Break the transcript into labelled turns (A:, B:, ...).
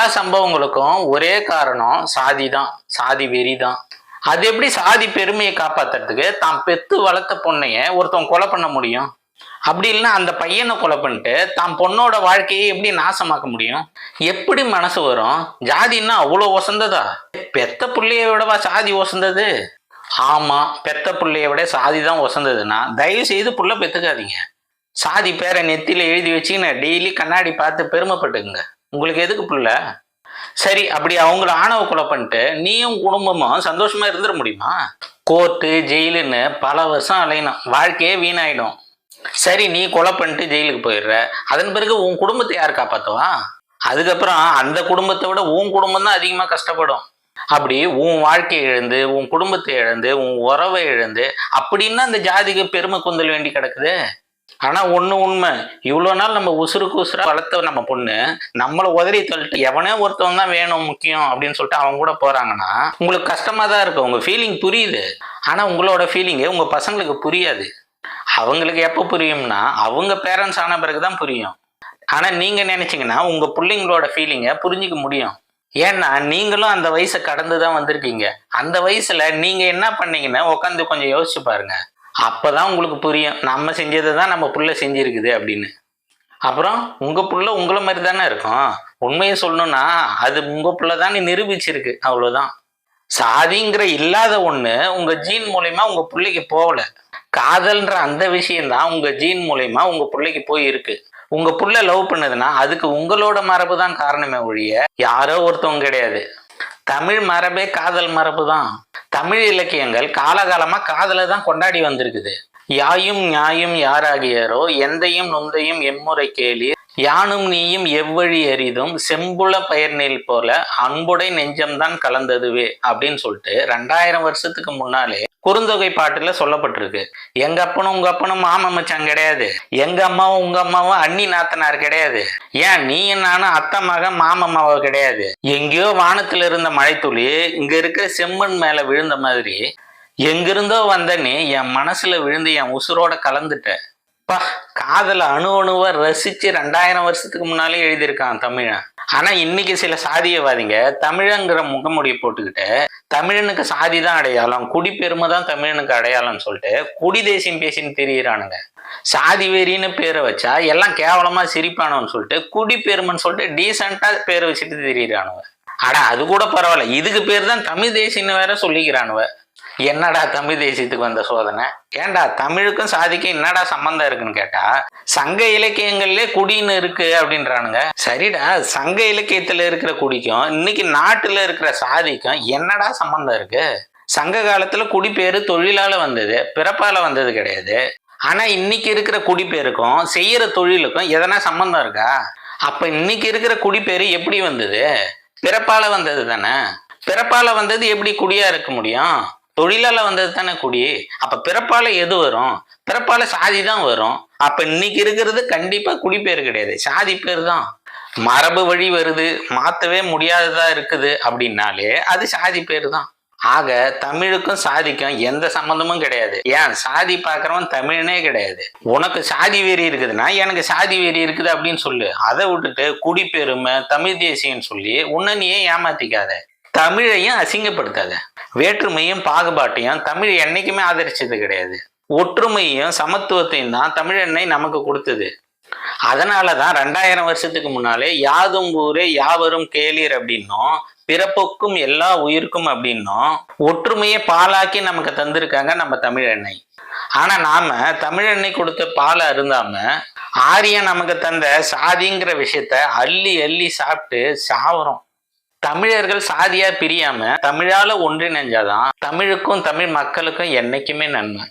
A: எல்லா சம்பவங்களுக்கும் ஒரே காரணம் சாதி தான். சாதி வெறி தான். அது எப்படி சாதி பெருமையை காப்பாத்துறதுக்கு தான் பெத்து வளர்த்த பொண்ணைய ஒருத்தன் கொலை பண்ண முடியும்? அப்படி இல்லைன்னா அந்த பையனை கொலை பண்ணிட்டு தான் பொண்ணோட வாழ்க்கையை எப்படி நாசமாக்க முடியும்? எப்படி மனசு வரும்? ஜாதின்னா அவ்வளோ ஒசந்ததா? பெத்த பிள்ளைய விடவா சாதி ஒசந்தது? ஆமாம் பெத்த பிள்ளைய விட சாதி தான் ஒசந்ததுன்னா தயவு செய்து புள்ள பெத்துக்காதீங்க. சாதி பேரை நெத்தியில் எழுதி வச்சுக்கின்னு டெய்லி கண்ணாடி பார்த்து பெருமைப்பட்டுக்குங்க. உங்களுக்கு எதுக்கு புள்ள சரி அப்படி அவங்கள ஆணவ கொலை பண்ணிட்டு நீயும் குடும்பமும் சந்தோஷமா இருந்துட முடியுமா? கோர்ட்டு ஜெயிலுன்னு பல வருஷம் அலையணும். வாழ்க்கையே வீணாயிடும். சரி நீ கொலை பண்ணிட்டு ஜெயிலுக்கு போயிடுற. அதன் பிறகு உன் குடும்பத்தை யார் காப்பாத்துவா? அதுக்கப்புறம் அந்த குடும்பத்தை விட உன் குடும்பம் தான் அதிகமா கஷ்டப்படும். அப்படி உன் வாழ்க்கையை இழந்து உன் குடும்பத்தை இழந்து உன் உறவை இழந்து அப்படின்னா அந்த ஜாதிக்கு பெருமை குந்தல் வேண்டி கிடக்குது. ஆனா ஒண்ணு உண்மை. இவ்வளவு நாள் நம்ம உசுருக்கு உசுரா வளர்த்த நம்ம பொண்ணு நம்மளை உதறி தள்ளிட்டு எவனே ஒருத்தவன் தான் வேணும் முக்கியம் அப்படின்னு சொல்லிட்டு அவங்க கூட போறாங்கன்னா உங்களுக்கு கஷ்டமா தான் இருக்கு உங்க ஃபீலிங் புரியுது. ஆனா உங்களோட ஃபீலிங்கு உங்க பசங்களுக்கு புரியாது. அவங்களுக்கு எப்போ புரியும்னா அவங்க பேரண்ட்ஸ் ஆன பிறகுதான் புரியும். ஆனா நீங்க நினைச்சீங்கன்னா உங்க பிள்ளைங்களோட ஃபீலிங்கை புரிஞ்சுக்க முடியும். ஏன்னா நீங்களும் அந்த வயசை கடந்து தான் வந்திருக்கீங்க. அந்த வயசுல நீங்க என்ன பண்ணீங்கன்னா உட்காந்து கொஞ்சம் யோசிச்சு அப்போ அப்பதான் உங்களுக்கு புரியும். நம்ம செஞ்சதை தான் நம்ம புள்ள செஞ்சுருக்குது அப்படின்னு. அப்புறம் உங்க புள்ள உங்களை மாதிரி தானே இருக்கும். உண்மையை சொல்லணும்னா அது உங்க புள்ள தான் நிரூபிச்சிருக்கு. அவ்வளவுதான். சாதிங்கிற இல்லாத ஒண்ணு உங்க ஜீன் மூலயமா உங்க பிள்ளைக்கு போகல. காதல்ன்ற அந்த விஷயம்தான் உங்க ஜீன் மூலயமா உங்க பிள்ளைக்கு போய் இருக்கு உங்க புள்ள லவ் பண்ணுதுன்னா அதுக்கு உங்களோட மரபு தான் காரணமே ஒழிய யாரோ ஒருத்தவங்க கிடையாது. தமிழ் மரபே காதல் மரபு தான் தமிழ் இலக்கியங்கள் காலகாலமா காதலை தான் கொண்டாடி வந்திருக்குது. யாயும் நியாயும் யாராகியாரோ எந்தையும் நொந்தையும் எம்முறை கேளீர் யானும் நீயும் எவ்வழி எரிதும் செம்புல பயர்நெல் போல அன்புடை நெஞ்சம்தான் கலந்ததுவே அப்படின்னு சொல்லிட்டு ரெண்டாயிரம் வருஷத்துக்கு முன்னாலே குறுந்தொகை பாட்டுல சொல்லப்பட்டிருக்கு. எங்க அப்பனும் உங்க அப்பனும் மாமன் மச்சான் கிடையாது. எங்க அம்மாவும் உங்க அம்மாவும் அண்ணி நாத்தனார் கிடையாது. ஏன் நீ நானும் அத்தை மகன் மாமன் கிடையாது. எங்கேயோ வானத்துல இருந்த மழைத்துளி இங்க இருக்கிற செம்மண் மேல விழுந்த மாதிரி எங்கிருந்தோ வந்த நீ என் மனசுல விழுந்து என் உசுரோட கலந்துட்ட. பா காதல அணு அணுவை ரசிச்சு ரெண்டாயிரம் வருஷத்துக்கு முன்னாலே எழுதியிருக்கான் தமிழன். ஆனா இன்னைக்கு சில சாதியவாதிங்க தமிழங்கிற முகமுடி போட்டுக்கிட்டு தமிழனுக்கு சாதி தான் அடையாளம் குடிப்பெருமை தான் தமிழனுக்கு அடையாளம்னு சொல்லிட்டு குடி தேசியம் பேசின்னு தெரியிறானுங்க. சாதி வெறின்னு பேரை வச்சா எல்லாம் கேவலமா சிரிப்பானோன்னு சொல்லிட்டு குடிப்பெருமைன்னு சொல்லிட்டு டீசெண்டா பேரை வச்சுட்டு தெரியிறானுங்க ஆனா அது கூட பரவாயில்ல. இதுக்கு பேர் தான் தமிழ் தேசியன்னு வேற சொல்லிக்கிறானுவ. என்னடா தமிழ் தேசியத்துக்கு வந்த சோதனை? ஏன்டா தமிழுக்கும் சாதிக்கும் என்னடா சம்பந்தம் இருக்குன்னு கேட்டா சங்க இலக்கியங்கள்லே குடின்னு இருக்கு அப்படின்றானுங்க. சரிடா சங்க இலக்கியத்துல இருக்கிற குடிக்கும் இன்னைக்கு நாட்டுல இருக்கிற சாதிக்கும் என்னடா சம்பந்தம் இருக்கு? சங்க காலத்துல குடிப்பேரு தொழிலால வந்தது பிறப்பால வந்தது கிடையாது. ஆனா இன்னைக்கு இருக்கிற குடிப்பேருக்கும் செய்யற தொழிலுக்கும் எதனா சம்பந்தம் இருக்கா? அப்ப இன்னைக்கு இருக்கிற குடிப்பேரு எப்படி வந்தது? பிறப்பால வந்தது தானே? பிறப்பால வந்தது எப்படி குடியா இருக்க முடியும்? தொழிலால வந்தது தானே குடி அப்ப பிறப்பால எது வரும்? பிறப்பால சாதி தான் வரும். அப்ப இன்னைக்கு இருக்கிறது கண்டிப்பா குடிப்பேர் கிடையாது. சாதி பேர் தான். மரபு வழி வருது. மாத்தவே முடியாததா இருக்குது அப்படின்னாலே அது சாதி பேர் தான். ஆக தமிழுக்கும் சாதிக்கும் எந்த சம்மந்தமும் கிடையாது. ஏன்? சாதி பார்க்குறவன் தமிழனே கிடையாது. உனக்கு சாதி வெறி இருக்குதுன்னா எனக்கு சாதி வெறி இருக்குது அப்படின்னு சொல்லு. அதை விட்டுட்டு குடிப்பெருமை தமிழ் தேசியம்னு சொல்லி உன்னை நீயே ஏமாத்திக்காத. தமிழையும் அசிங்கப்படுத்தாத. வேற்றுமையும் பாகுபாட்டையும் தமிழ் என்னைக்குமே ஆதரிச்சது கிடையாது. ஒற்றுமையும் சமத்துவத்தையும் தான் தமிழெண்ணை நமக்கு கொடுத்தது. அதனால தான் ரெண்டாயிரம் வருஷத்துக்கு முன்னாலே யாதும் ஊரே யாவரும் கேளீர் அப்படின்னும் பிறப்புக்கும் எல்லா உயிருக்கும் அப்படின்னும் ஒற்றுமையை பாலாக்கி நமக்கு தந்திருக்காங்க நம்ம தமிழெண்ணெய் ஆனா நாம தமிழெண்ணெய் கொடுத்த பாலை அருந்தாம ஆரியன் நமக்கு தந்த சாதிங்கிற விஷயத்த அள்ளி அள்ளி சாப்பிட்டு சாவறோம். தமிழர்கள் சாதியா பிரியாம தமிழால ஒன்றிணைஞ்சாதான் தமிழுக்கும் தமிழ் மக்களுக்கும் என்னைக்குமே நன்மை.